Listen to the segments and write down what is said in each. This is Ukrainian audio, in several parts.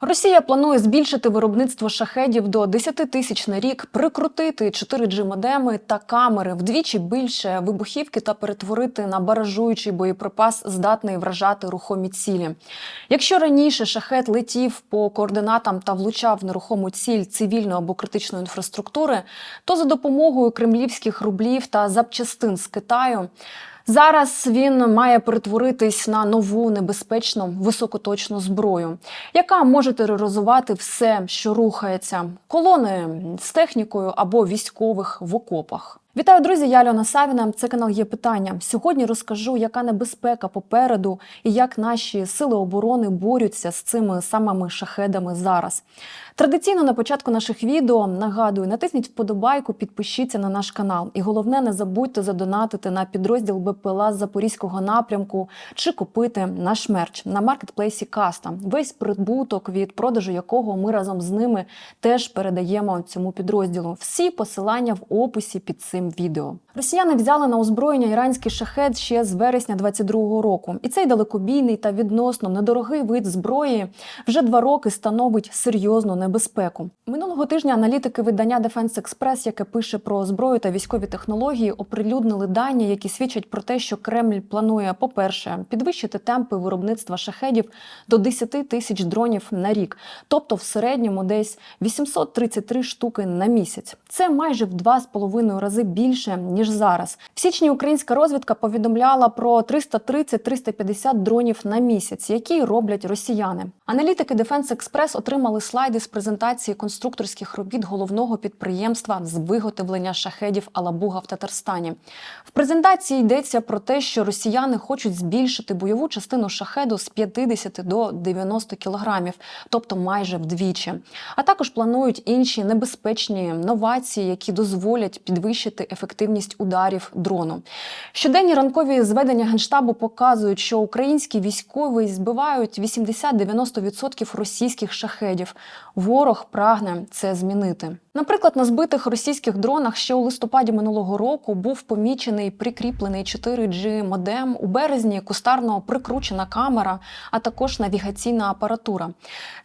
Росія планує збільшити виробництво шахедів до 10 тисяч на рік, прикрутити 4G модеми та камери вдвічі більше вибухівки та перетворити на баражуючий боєприпас, здатний вражати рухомі цілі. Якщо раніше шахет летів по координатам та влучав нерухому ціль цивільної або критичної інфраструктури, то за допомогою кремлівських рублів та запчастин з Китаю. Зараз він має перетворитись на нову небезпечну високоточну зброю, яка може тероризувати все, що рухається, колони з технікою або військових в окопах. Вітаю, друзі! Я Альона Савіна. Це канал є питання. Сьогодні розкажу, яка небезпека попереду і як наші сили оборони борються з цими самими шахедами зараз. Традиційно на початку наших відео нагадую, натисніть вподобайку, підпишіться на наш канал. І головне, не забудьте задонатити на підрозділ БПЛА з Запорізького напрямку чи купити наш мерч на маркетплейсі Каста. Весь прибуток від продажу якого ми разом з ними теж передаємо цьому підрозділу. Всі посилання в описі під цим відео. Росіяни взяли на озброєння іранський шахет ще з вересня 22-го року, і цей далекобійний та відносно недорогий вид зброї вже два роки становить серйозну небезпеку. Минулого тижня аналітики видання Defense Express, яке пише про зброю та військові технології, оприлюднили дані, які свідчать про те, що Кремль планує, по-перше, підвищити темпи виробництва шахедів до 10 тисяч дронів на рік, тобто в середньому десь 833 штуки на місяць. Це майже в два з половиною рази більше ніж зараз. В січні українська розвідка повідомляла про 330-350 дронів на місяць, які роблять росіяни. Аналітики Defense Express отримали слайди з презентації конструкторських робіт головного підприємства з виготовлення шахедів Алабуга в Татарстані. В презентації йдеться про те, що росіяни хочуть збільшити бойову частину шахеду з 50 до 90 кілограмів, тобто майже вдвічі. А також планують інші небезпечні новації, які дозволять підвищити ефективність ударів дрону. Щоденні ранкові зведення генштабу показують, що українські військові збивають 80-90% російських шахедів. Ворог прагне це змінити. Наприклад, на збитих російських дронах ще у листопаді минулого року був помічений прикріплений 4G модем. У березні кустарно прикручена камера, а також навігаційна апаратура.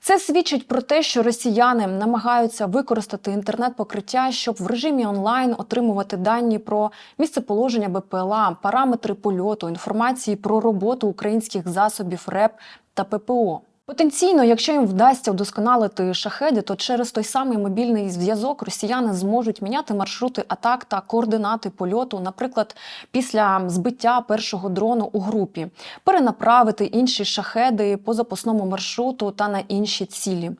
Це свідчить про те, що росіяни намагаються використати інтернет-покриття, щоб в режимі онлайн отримувати дані про місцеположення БПЛА, параметри польоту, інформації про роботу українських засобів РЕП та ППО. Потенційно, якщо їм вдасться вдосконалити шахеди, то через той самий мобільний зв'язок росіяни зможуть міняти маршрути атак та координати польоту, наприклад, після збиття першого дрону у групі, перенаправити інші шахеди по запасному маршруту та на інші цілі.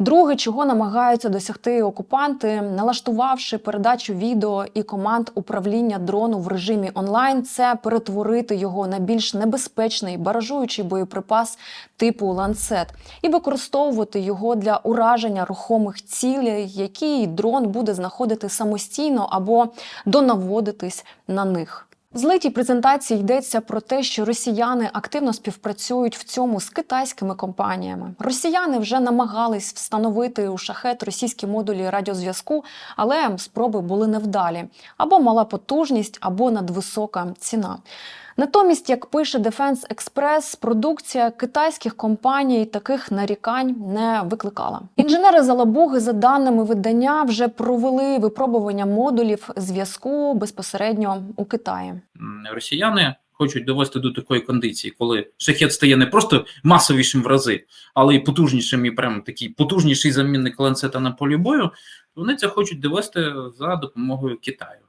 Друге, чого намагаються досягти окупанти, налаштувавши передачу відео і команд управління дрону в режимі онлайн, це перетворити його на більш небезпечний баражуючий боєприпас типу ланцет і використовувати його для ураження рухомих цілей, які дрон буде знаходити самостійно або донаводитись на них. Злитій презентації йдеться про те, що росіяни активно співпрацюють в цьому з китайськими компаніями. Росіяни вже намагались встановити у шахет російські модулі радіозв'язку, але спроби були невдалі або мала потужність, або надвисока ціна. Натомість, як пише Defense Express, продукція китайських компаній таких нарікань не викликала. Інженери Залабуги, за даними видання, вже провели випробування модулів зв'язку безпосередньо у Китаї. Росіяни хочуть довести до такої кондиції, коли шахет стає не просто масовішим в рази, але й потужнішим, і прям такий потужніший замінник ланцета на полі бою. Вони це хочуть довести за допомогою Китаю.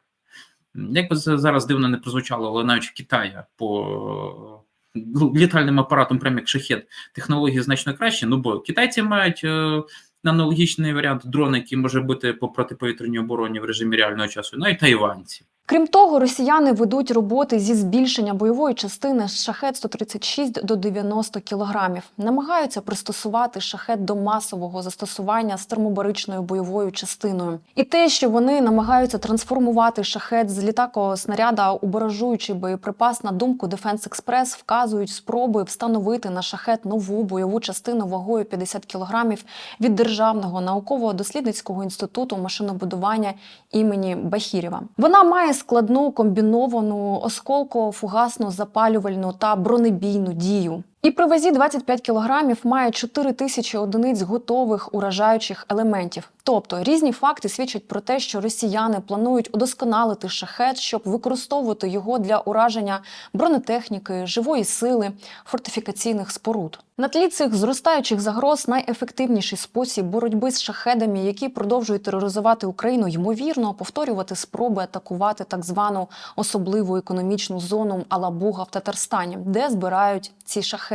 Як би це зараз дивно не прозвучало, але навіть в Китаї по е, літальним апаратам, прям як шахет, технології значно краще. Ну бо китайці мають е, аналогічний варіант дрона, який може бути по протиповітряній обороні в режимі реального часу, навіть тайванці. Крім того, росіяни ведуть роботи зі збільшення бойової частини з шахет 136 до 90 кілограмів. Намагаються пристосувати шахет до масового застосування з термобаричною бойовою частиною. І те, що вони намагаються трансформувати шахет з літакового снаряда у баражуючий боєприпас, на думку Defense Express, вказують спроби встановити на шахет нову бойову частину вагою 50 кілограмів від державного науково-дослідницького інституту машинобудування імені Бахірєва. Вона має складну комбіновану осколково-фугасну запалювальну та бронебійну дію. І при вазі 25 кілограмів має 4 тисячі одиниць готових уражаючих елементів. Тобто різні факти свідчать про те, що росіяни планують удосконалити шахет, щоб використовувати його для ураження бронетехніки, живої сили, фортифікаційних споруд. На тлі цих зростаючих загроз найефективніший спосіб боротьби з шахедами, які продовжують тероризувати Україну, ймовірно, повторювати спроби атакувати так звану особливу економічну зону Алабуга в Татарстані, де збирають ці шахеди.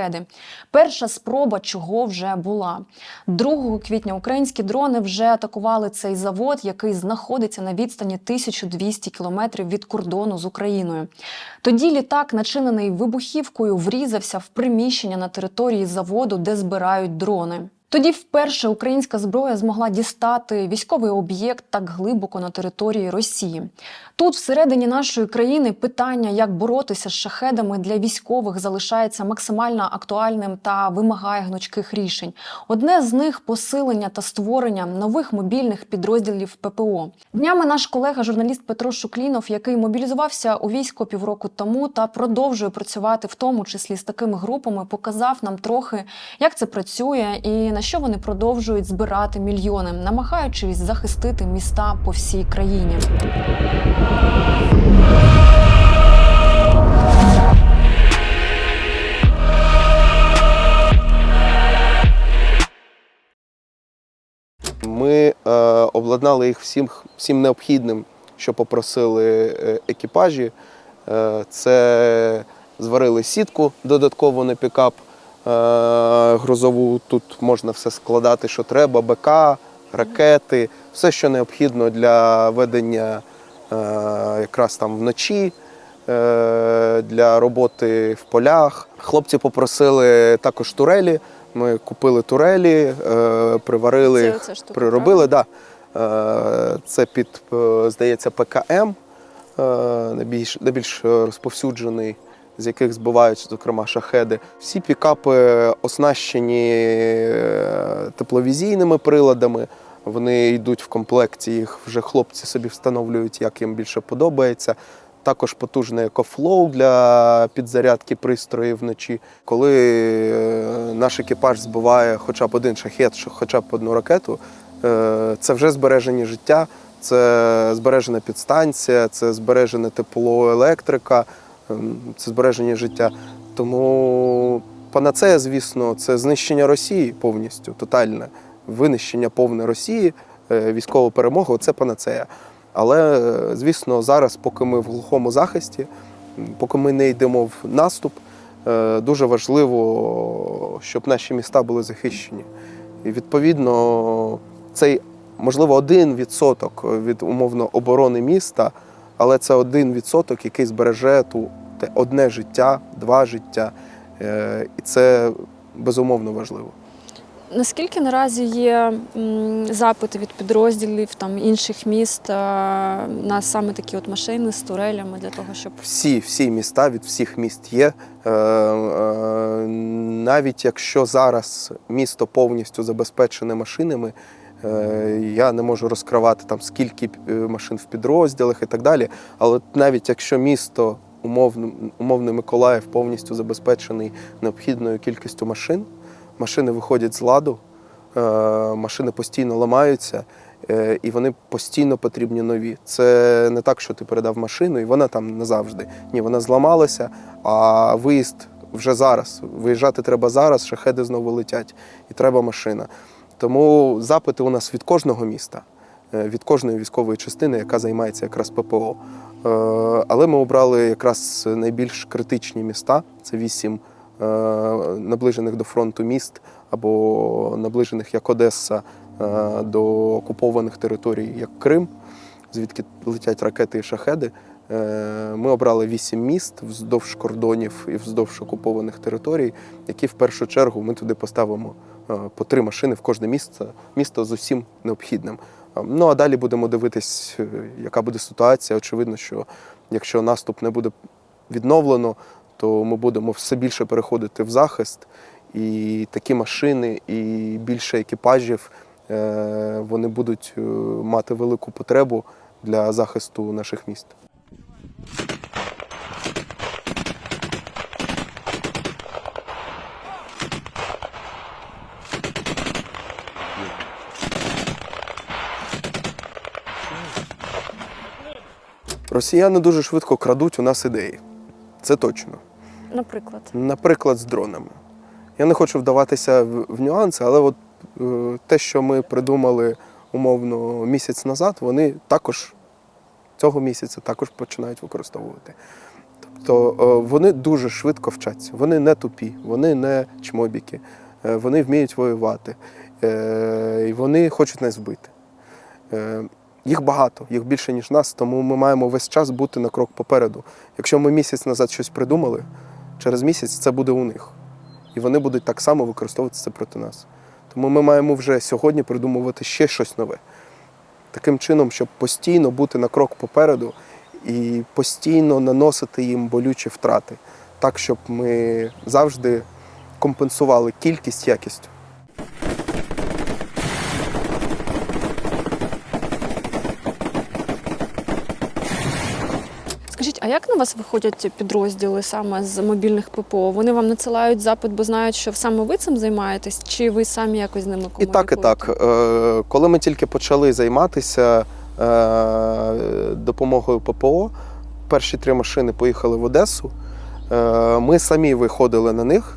Перша спроба чого вже була. 2 квітня українські дрони вже атакували цей завод, який знаходиться на відстані 1200 кілометрів від кордону з Україною. Тоді літак, начинений вибухівкою, врізався в приміщення на території заводу, де збирають дрони. Тоді вперше українська зброя змогла дістати військовий об'єкт так глибоко на території Росії. Тут, всередині нашої країни, питання, як боротися з шахедами для військових, залишається максимально актуальним та вимагає гнучких рішень. Одне з них посилення та створення нових мобільних підрозділів ППО. Днями наш колега, журналіст Петро Шуклінов, який мобілізувався у військо півроку тому та продовжує працювати, в тому числі з такими групами, показав нам трохи, як це працює і на що вони продовжують збирати мільйони, намагаючись захистити міста по всій країні. Ми е, обладнали їх всім, всім необхідним, що попросили е, екіпажі. Е, це зварили сітку додатково на пікап е, грузову. Тут можна все складати, що треба: БК, ракети, все, що необхідно для ведення якраз там вночі. е, Для роботи в полях. Хлопці попросили також турелі. Ми купили турелі, е, приварили Це оця штука, приробили. Да. Е, Це під, е, здається, ПКМ, е, найбільш, найбільш розповсюджений, з яких збивають, зокрема, шахеди. Всі пікапи оснащені е, тепловізійними приладами. Вони йдуть в комплекті, їх вже хлопці собі встановлюють, як їм більше подобається. Також потужний екофлоу для підзарядки пристроїв вночі. Коли е, наш екіпаж збиває хоча б один шахет, хоча б одну ракету, е, це вже збереження життя, це збережена підстанція, це збережене тепло, електрика, ем, це збереження життя. Тому панацея, звісно, це знищення Росії повністю, тотальне винищення повне Росії, е, військова перемога це панацея. Але, е, звісно, зараз, поки ми в глухому захисті, поки ми не йдемо в наступ, е, дуже важливо, щоб наші міста були захищені. І відповідно, цей можливо один відсоток від умовно оборони міста, але це один відсоток, який збереже ту те одне життя, два життя. І це безумовно важливо. Наскільки наразі є запити від підрозділів там інших міст на саме такі от машини з турелями для того, щоб Всі, всі міста від всіх міст є. Е, е, Навіть якщо зараз місто повністю забезпечене машинами, е, я не можу розкривати там скільки е, машин в підрозділах і так далі. Але навіть якщо місто умовно, умовний Миколаїв повністю забезпечений необхідною кількістю машин, машини виходять з ладу, е, машини постійно ламаються. е, І вони постійно потрібні нові. Це не так, що ти передав машину, і вона там назавжди. Ні, вона зламалася, а виїзд вже зараз. Виїжджати треба зараз, шахеди знову летять, і треба машина. Тому запити у нас від кожного міста, е, від кожної військової частини, яка займається якраз ППО. Але ми обрали якраз найбільш критичні міста. Це вісім наближених до фронту міст або наближених як Одеса е, до окупованих територій, як Крим, звідки летять ракети і шахеди. Е, Ми обрали вісім міст вздовж кордонів і вздовж окупованих територій, які в першу чергу ми туди поставимо е, по три машини в кожне місце, місто з усім необхідним. Е, Ну а далі будемо дивитись, е, яка буде ситуація. Очевидно, що якщо наступ не буде відновлено, то ми будемо все більше переходити в захист, і такі машини, і більше екіпажів е, вони будуть е, мати велику потребу для захисту наших міст. Росіяни дуже швидко крадуть у нас ідеї. Це точно. Наприклад. Наприклад, з дронами. Я не хочу вдаватися в, нюанси, але от е, те, що ми придумали умовно місяць назад, вони також цього місяця також починають використовувати. Тобто е, вони дуже швидко вчаться. Вони не тупі, вони не чмобіки, е, вони вміють воювати, і вони хочуть нас вбити. Їх багато, їх більше, ніж нас, тому ми маємо весь час бути на крок попереду. Якщо ми місяць назад щось придумали, через місяць це буде у них. І вони будуть так само використовувати це проти нас. Тому ми маємо вже сьогодні придумувати ще щось нове. Таким чином, щоб постійно бути на крок попереду і постійно наносити їм болючі втрати, так, щоб ми завжди компенсували кількість якістю. А як на вас виходять підрозділи саме з мобільних ППО? Вони вам надсилають запит, бо знають, що саме ви цим займаєтесь, чи ви самі якось з ними І так, і так. Е, Коли ми тільки почали займатися е, допомогою ППО, перші три машини поїхали в Одесу. Е, Ми самі виходили на них,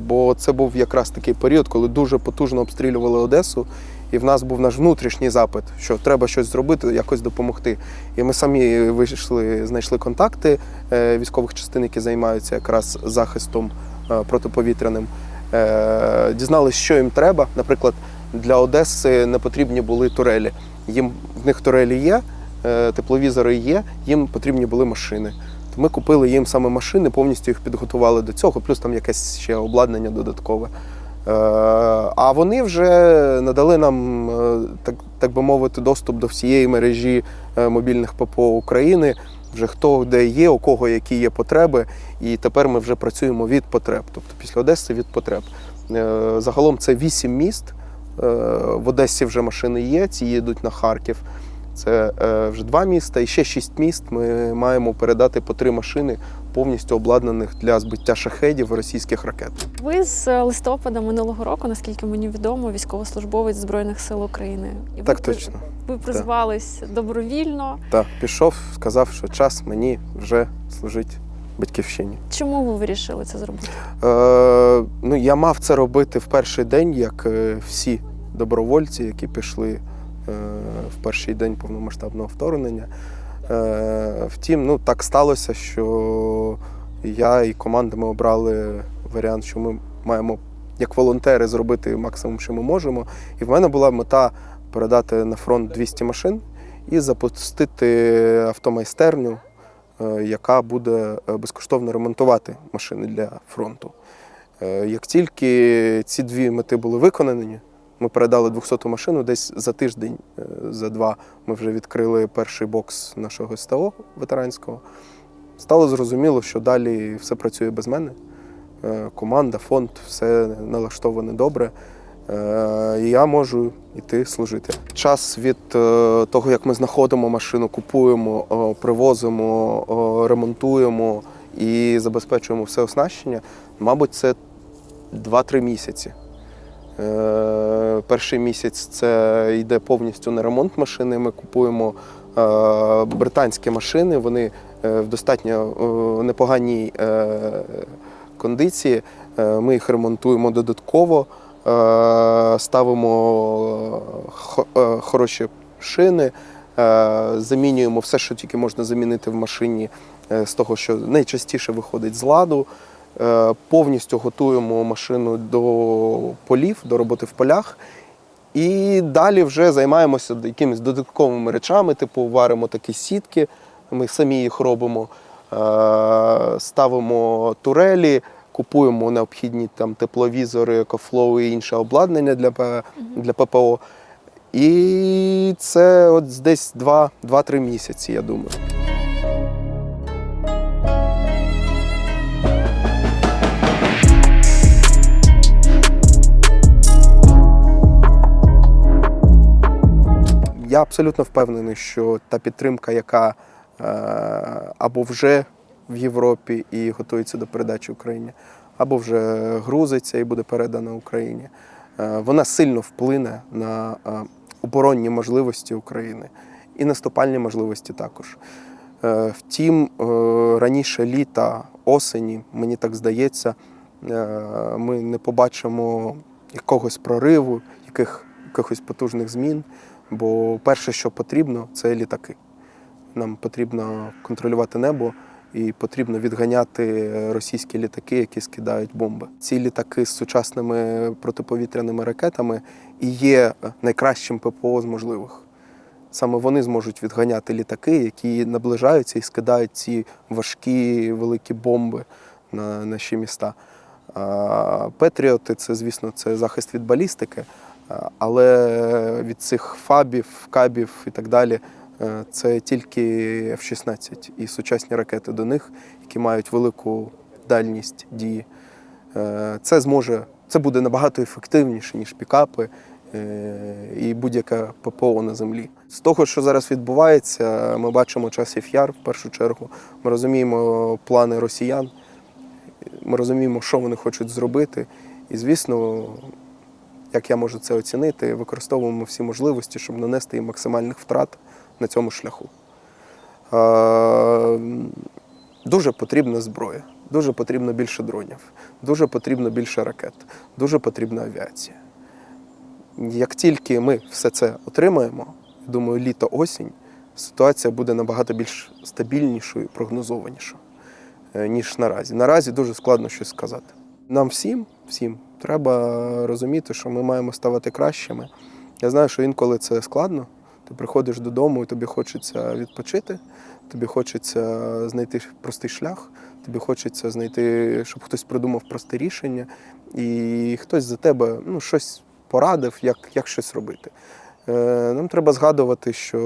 бо це був якраз такий період, коли дуже потужно обстрілювали Одесу, і в нас був наш внутрішній запит, що треба щось зробити, якось допомогти. І ми самі вийшли, знайшли контакти е, військових частин, які займаються якраз захистом е, протиповітряним. Е, Дізналися, що їм треба. Наприклад, для Одеси не потрібні були турелі. Їм в них турелі є, тепловізори є, їм потрібні були машини. То ми купили їм саме машини, повністю їх підготували до цього, плюс там якесь ще обладнання додаткове. Е, А вони вже надали нам, е, так, так би мовити, доступ до всієї мережі е, мобільних ППО України. Вже хто де є, у кого які є потреби, і тепер ми вже працюємо від потреб, тобто після Одеси від потреб. Загалом це вісім міст. В Одесі вже машини є, ці їдуть на Харків. Це е, вже два міста, і ще шість міст. Ми маємо передати по три машини, повністю обладнаних для збиття шахедів російських ракет. Ви з листопада минулого року, наскільки мені відомо, військовослужбовець Збройних сил України. І Так при- точно. Ви призвались добровільно. Так, пішов, сказав, що час мені вже служити батьківщині. Чому ви вирішили це зробити? Е, ну, я мав це робити в перший день, як е, всі добровольці, які пішли е, в перший день повномасштабного вторгнення. Е, втім, ну, так сталося, що я і команда ми обрали варіант, що ми маємо як волонтери зробити максимум, що ми можемо. І в мене була мета передати на фронт 200 машин і запустити автомайстерню, е, яка буде е, безкоштовно ремонтувати машини для фронту. Е, Як тільки ці дві мети були виконані, ми передали 200 машину десь за тиждень, е, за два ми вже відкрили перший бокс нашого СТО ветеранського. Стало зрозуміло, що далі все працює без мене. Е, Команда, фонд, все налаштоване добре. Е, І я можу йти служити. Час від того, як ми знаходимо машину, купуємо, привозимо, ремонтуємо і забезпечуємо все оснащення, мабуть, це 2-3 місяці. Е, Перший місяць це йде повністю на ремонт машини. Ми купуємо е, британські машини, вони е, в достатньо непоганій кондиції. Ми їх ремонтуємо додатково, ставимо хороші шини, замінюємо все, що тільки можна замінити в машині з того, що найчастіше виходить з ладу. Е, Повністю готуємо машину до полів, до роботи в полях. І далі вже займаємося якимись додатковими речами, типу варимо такі сітки, ми самі їх робимо, е, ставимо турелі, купуємо необхідні там тепловізори, екофлоу і інше обладнання для, для ППО. І це от десь 2 2-3 місяці, я думаю. Абсолютно впевнений, що та підтримка, яка е, або вже в Європі і готується до передачі Україні, або вже грузиться і буде передана Україні, е, вона сильно вплине на е, оборонні можливості України і наступальні можливості також. Втім, раніше літа, осені, мені так здається, ми не побачимо якогось прориву, яких, якихось потужних змін. Бо перше, що потрібно, це літаки. Нам потрібно контролювати небо і потрібно відганяти російські літаки, які скидають бомби. Ці літаки з сучасними протиповітряними ракетами і є найкращим ППО з можливих. Саме вони зможуть відганяти літаки, які наближаються і скидають ці важкі великі бомби на наші міста. Петріоти це, звісно, це захист від балістики, але від цих фабів, кабів і так далі. е, Це тільки F-16 і сучасні ракети до них, які мають велику дальність дії. Е, Це зможе, це буде набагато ефективніше, ніж пікапи е, і будь-яке ППО на землі. З того, що зараз відбувається, ми бачимо часів яр в першу чергу. Ми розуміємо плани росіян, ми розуміємо, що вони хочуть зробити. І, звісно, як я можу це оцінити, використовуємо всі можливості, щоб нанести їм максимальних втрат на цьому шляху. Е, Дуже потрібна зброя, дуже потрібно більше дронів, дуже потрібно більше ракет, дуже потрібна авіація. Як тільки ми все це отримаємо, думаю, літо-осінь, ситуація буде набагато більш стабільнішою, прогнозованішою, е, ніж наразі. Наразі дуже складно щось сказати. Нам всім, всім треба розуміти, що ми маємо ставати кращими. Я знаю, що інколи це складно. Ти приходиш додому і тобі хочеться відпочити, тобі хочеться знайти простий шлях, тобі хочеться знайти, щоб хтось придумав просте рішення, і хтось за тебе ну, щось порадив, як, як щось робити. Е, Нам треба згадувати, що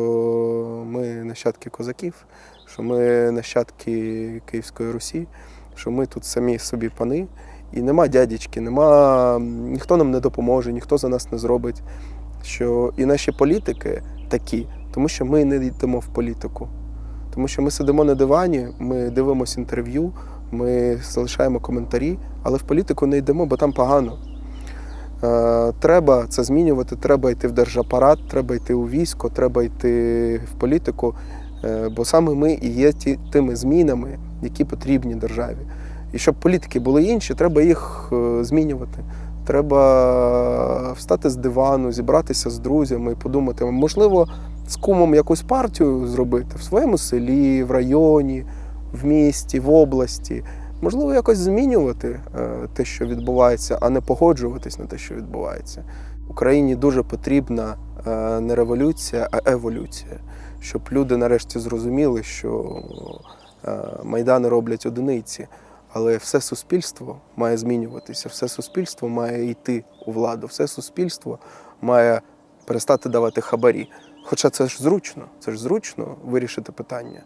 ми нащадки козаків, що ми нащадки Київської Русі, що ми тут самі собі пани, і нема дядічки, нема, ніхто нам не допоможе, ніхто за нас не зробить. Що і наші політики такі, тому що ми не йдемо в політику. Тому що ми сидимо на дивані, ми дивимося інтерв'ю, ми залишаємо коментарі, але в політику не йдемо, бо там погано. Е, Треба це змінювати, треба йти в держапарат, треба йти у військо, треба йти в політику, е, бо саме ми і є ті, тими змінами, які потрібні державі. І щоб політики були інші, треба їх е, змінювати. Треба встати з дивану, зібратися з друзями і подумати, можливо, з кумом якусь партію зробити в своєму селі, в районі, в місті, в області. Можливо, якось змінювати е, те, що відбувається, а не погоджуватись на те, що відбувається. Україні дуже потрібна е, не революція, а еволюція, щоб люди нарешті зрозуміли, що майдани роблять одиниці. Але все суспільство має змінюватися, все суспільство має йти у владу, все суспільство має перестати давати хабарі. Хоча це ж зручно, це ж зручно вирішити питання.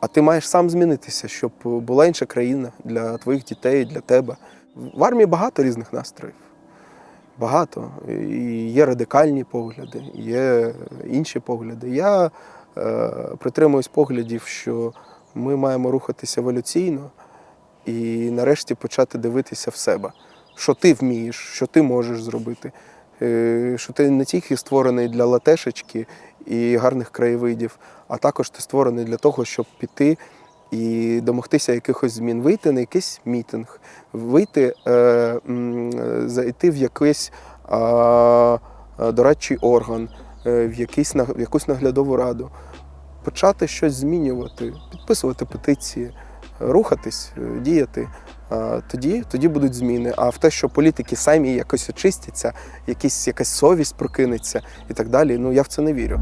А ти маєш сам змінитися, щоб була інша країна для твоїх дітей, для тебе. В армії багато різних настроїв. Багато. І є радикальні погляди, є інші погляди. Я е, притримуюсь поглядів, що ми маємо рухатися еволюційно і нарешті почати дивитися в себе, що ти вмієш, що ти можеш зробити, Е, що ти не тільки створений для латешечки і гарних краєвидів, а також ти створений для того, щоб піти і домогтися якихось змін, вийти на якийсь мітинг, вийти, е, зайти в якийсь дорадчий орган, е, в, якийсь, в якусь наглядову раду, почати щось змінювати, підписувати петиції, рухатись, е, діяти. Тоді, тоді будуть зміни. А в те, що політики самі якось очистяться, якісь, якась совість прокинеться і так далі, ну я в це не вірю.